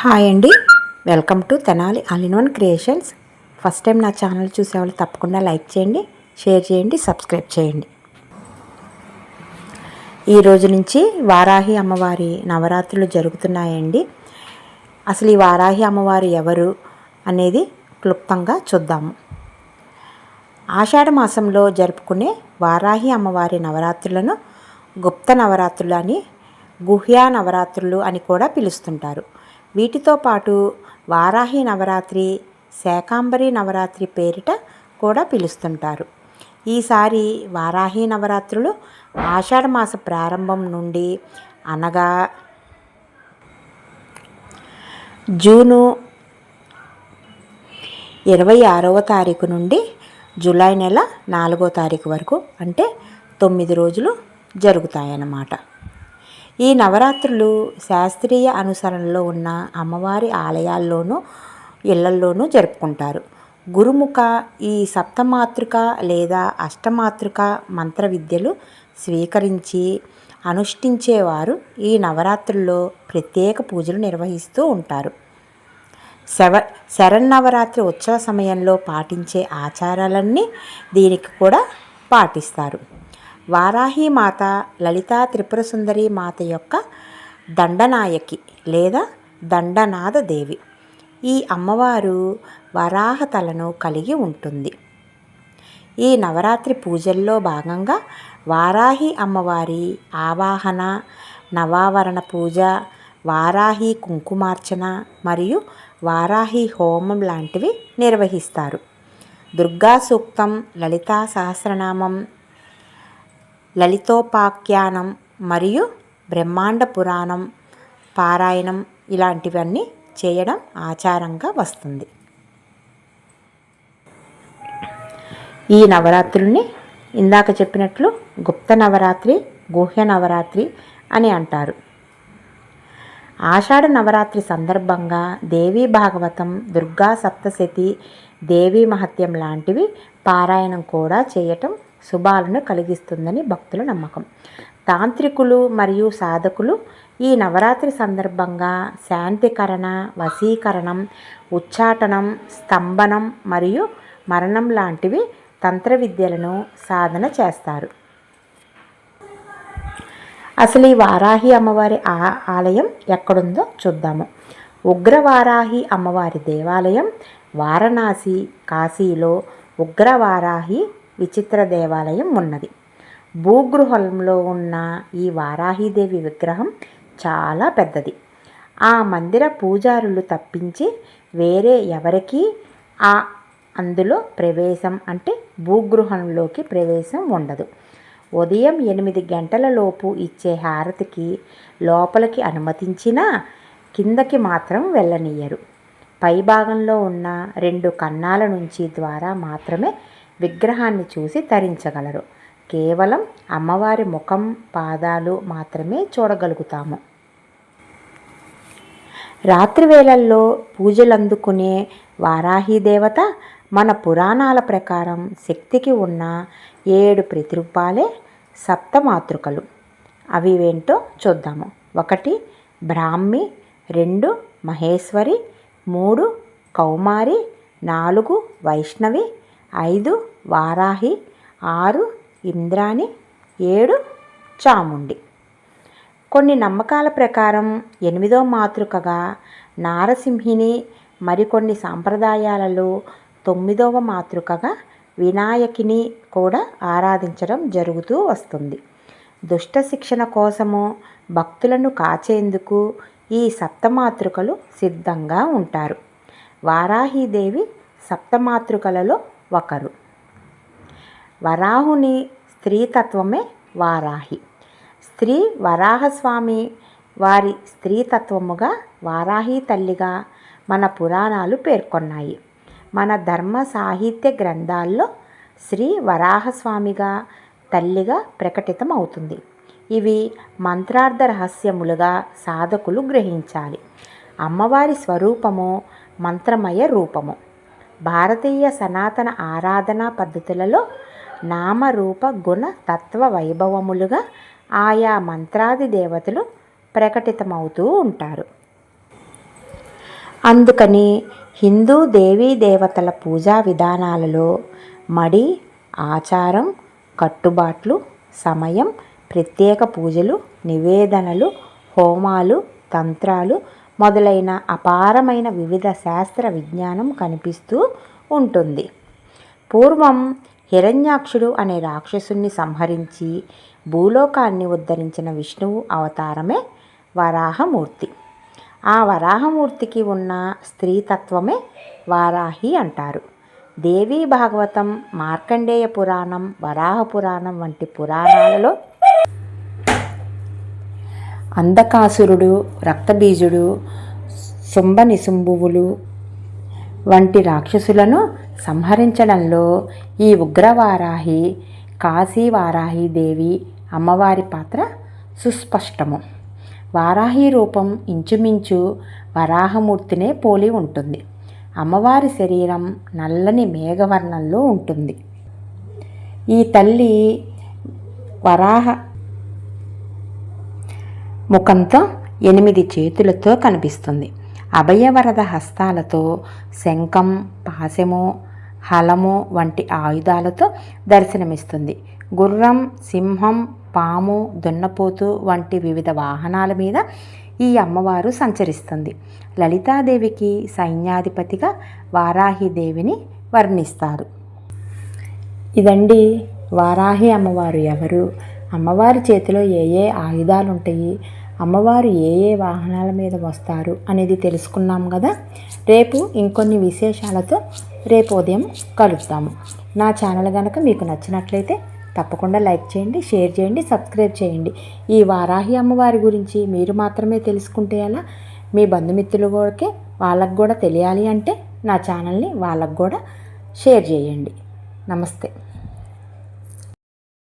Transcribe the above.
Hi అండి. Welcome to Tenali all in one creations. First time నా channel చూసేవాళ్ళు తప్పకుండా లైక్ చేయండి షేర్ చేయండి సబ్స్క్రైబ్ చేయండి. ఈ రోజు నుంచి వారాహి అమ్మవారి నవరాత్రులు జరుగుతున్నాయండి. అసలు ఈ వారాహి అమ్మవారు ఎవరు అనేది క్లుప్తంగా చూద్దాము. ఆషాఢ మాసంలో జరుపుకునే వారాహి అమ్మవారి నవరాత్రులను గుప్త నవరాత్రులు అని గుహ్యా నవరాత్రులు అని కూడా పిలుస్తుంటారు. వీటితో పాటు వారాహి నవరాత్రి శాకాంబరి నవరాత్రి పేరిట కూడా పిలుస్తుంటారు. ఈసారి వారాహి నవరాత్రులు ఆషాఢ మాస ప్రారంభం నుండి అనగా జూను ఇరవై ఆరవ తారీఖు నుండి జూలై నెల నాలుగో తారీఖు వరకు అంటే తొమ్మిది రోజులు జరుగుతాయన్నమాట. ఈ నవరాత్రులు శాస్త్రీయ అనుసరణలో ఉన్న అమ్మవారి ఆలయాల్లోనూ ఇళ్ళల్లోనూ జరుపుకుంటారు. గురుముఖ ఈ సప్తమాతృక లేదా అష్టమాతృక మంత్ర విద్యలు స్వీకరించి అనుష్ఠించేవారు ఈ నవరాత్రుల్లో ప్రత్యేక పూజలు నిర్వహిస్తూ ఉంటారు. శవ శరన్నవరాత్రి ఉత్సవ సమయంలో పాటించే ఆచారాలన్నీ దీనికి కూడా పాటిస్తారు. వారాహి మాత లలితా త్రిపుర సుందరి మాత యొక్క దండనాయకి లేదా దండనాథ దేవి ఈ అమ్మవారు వరాహ తలను కలిగి ఉంటుంది. ఈ నవరాత్రి పూజల్లో భాగంగా వారాహి అమ్మవారి ఆవాహన నవావరణ పూజ వారాహి కుంకుమార్చన మరియు వారాహి హోమం లాంటివి నిర్వహిస్తారు. దుర్గా సూక్తం లలితా సహస్రనామం లలితోపాఖ్యానం మరియు బ్రహ్మాండ పురాణం పారాయణం ఇలాంటివన్నీ చేయడం ఆచారంగా వస్తుంది. ఈ నవరాత్రుల్ని ఇందాక చెప్పినట్లు గుప్త నవరాత్రి గుహ్య నవరాత్రి అని అంటారు. ఆషాఢ నవరాత్రి సందర్భంగా దేవీ భాగవతం దుర్గా సప్తశతి దేవీ మహత్యం లాంటివి పారాయణం కూడా చేయటం శుభాలను కలిగిస్తుందని భక్తుల నమ్మకం. తాంత్రికులు మరియు సాధకులు ఈ నవరాత్రి సందర్భంగా శాంతికరణ వశీకరణం ఉచ్చాటనం స్తంభనం మరియు మరణం లాంటివి తంత్ర విద్యలను సాధన చేస్తారు. అసలు ఈ వారాహి అమ్మవారి ఆ ఆలయం ఎక్కడుందో చూద్దాము. ఉగ్రవారాహి అమ్మవారి దేవాలయం వారణాసి కాశీలో ఉగ్రవారాహి విచిత్ర దేవాలయం ఉన్నది. భూగృహంలో ఉన్న ఈ వారాహిదేవి విగ్రహం చాలా పెద్దది. ఆ మందిర పూజారులు తప్పించి వేరే ఎవరికీ ఆ అందులో ప్రవేశం అంటే భూగృహంలోకి ప్రవేశం ఉండదు. ఉదయం ఎనిమిది గంటల లోపు ఇచ్చే హారతికి లోపలికి అనుమతించినా కిందకి మాత్రం వెళ్ళనీయరు పైభాగంలో ఉన్న రెండు కన్నాల నుంచి ద్వారా మాత్రమే విగ్రహాన్ని చూసి తరించగలరు. కేవలం అమ్మవారి ముఖం పాదాలు మాత్రమే చూడగలుగుతాము. రాత్రి వేళల్లో పూజలందుకునే వారాహి దేవత మన పురాణాల ప్రకారం శక్తికి ఉన్న ఏడు ప్రతిరూపాలే సప్తమాతృకలు. అవి ఏంటో చూద్దాము. ఒకటి బ్రాహ్మి. రెండు మహేశ్వరి. మూడు కౌమారి. నాలుగు వైష్ణవి. ఐదు వారాహి ఆరు ఇంద్రాణి ఏడు చాముండి. కొన్ని నమ్మకాల ప్రకారం ఎనిమిదో మాతృకగా నారసింహిని మరికొన్ని సాంప్రదాయాలలో తొమ్మిదవ మాతృకగా వినాయకిని కూడా ఆరాధించడం జరుగుతూ వస్తుంది. దుష్ట శిక్షణ కోసము భక్తులను కాచేందుకు ఈ సప్తమాతృకలు సిద్ధంగా ఉంటారు. వారాహీదేవి సప్తమాతృకలలో ఒకరు. వరాహుని స్త్రీతత్వమే వారాహి. స్త్రీ వరాహస్వామి వారి స్త్రీతత్వముగా వారాహి తల్లిగా మన పురాణాలు పేర్కొన్నాయి. మన ధర్మ సాహిత్య గ్రంథాల్లో శ్రీ వరాహస్వామిగా తల్లిగా ప్రకటితం అవుతుంది ఇవి మంత్రార్థ రహస్యములుగా సాధకులు గ్రహించాలి. అమ్మవారి స్వరూపము మంత్రమయ రూపము. భారతీయ సనాతన ఆరాధనా పద్ధతులలో నామరూప గుణ తత్వ వైభవములుగా ఆయా మంత్రాది దేవతలు ప్రకటితమవుతూ ఉంటారు. అందుకని హిందూ దేవీ దేవతల పూజా విధానాలలో మడి ఆచారం కట్టుబాట్లు సమయం ప్రత్యేక పూజలు నివేదనలు హోమాలు తంత్రాలు మొదలైన అపారమైన వివిధ శాస్త్ర విజ్ఞానం కనిపిస్తూ ఉంటుంది. పూర్వం హిరణ్యాక్షుడు అనే రాక్షసుని సంహరించి భూలోకాన్ని ఉద్ధరించిన విష్ణువు అవతారమే వరాహమూర్తి. ఆ వరాహమూర్తికి ఉన్న స్త్రీతత్వమే వారాహి అంటారు. దేవీ భాగవతం మార్కండేయ పురాణం వరాహ పురాణం వంటి పురాణాలలో అంధకాసురుడు రక్తబీజుడు శుంభనిశుంభువులు వంటి రాక్షసులను సంహరించడంలో ఈ ఉగ్రవారాహి కాశీవారాహి దేవి అమ్మవారి పాత్ర సుస్పష్టము. వారాహి రూపం ఇంచుమించు వరాహమూర్తినే పోలి ఉంటుంది. అమ్మవారి శరీరం నల్లని మేఘవర్ణంలో ఉంటుంది. ఈ తల్లి వరాహ ముఖంతో ఎనిమిది చేతులతో కనిపిస్తుంది. అభయవరద హస్తాలతో శంఖం పాశము హలము వంటి ఆయుధాలతో దర్శనమిస్తుంది. గుర్రం సింహం పాము దున్నపోతు వంటి వివిధ వాహనాల మీద ఈ అమ్మవారు సంచరిస్తుంది. లలితాదేవికి సైన్యాధిపతిగా వారాహిదేవిని వర్ణిస్తారు. ఇదండి వారాహి అమ్మవారు ఎవరు? అమ్మవారి చేతిలో ఏ ఏ ఆయుధాలు ఉంటాయి అమ్మవారు ఏ ఏ వాహనాల మీద వస్తారు అనేది తెలుసుకున్నాం కదా? రేపు ఇంకొన్ని విశేషాలతో రేపు ఉదయం కలుద్దాము. నా ఛానల్ కనుక మీకు నచ్చినట్లయితే తప్పకుండా లైక్ చేయండి షేర్ చేయండి సబ్స్క్రైబ్ చేయండి. ఈ వారాహి అమ్మవారి గురించి మీరు మాత్రమే తెలుసుకుంటే ఎలా? మీ బంధుమిత్రులు కూడా వాళ్ళకు కూడా తెలియాలి అంటే నా ఛానల్ని వాళ్ళకు కూడా షేర్ చేయండి. నమస్తే.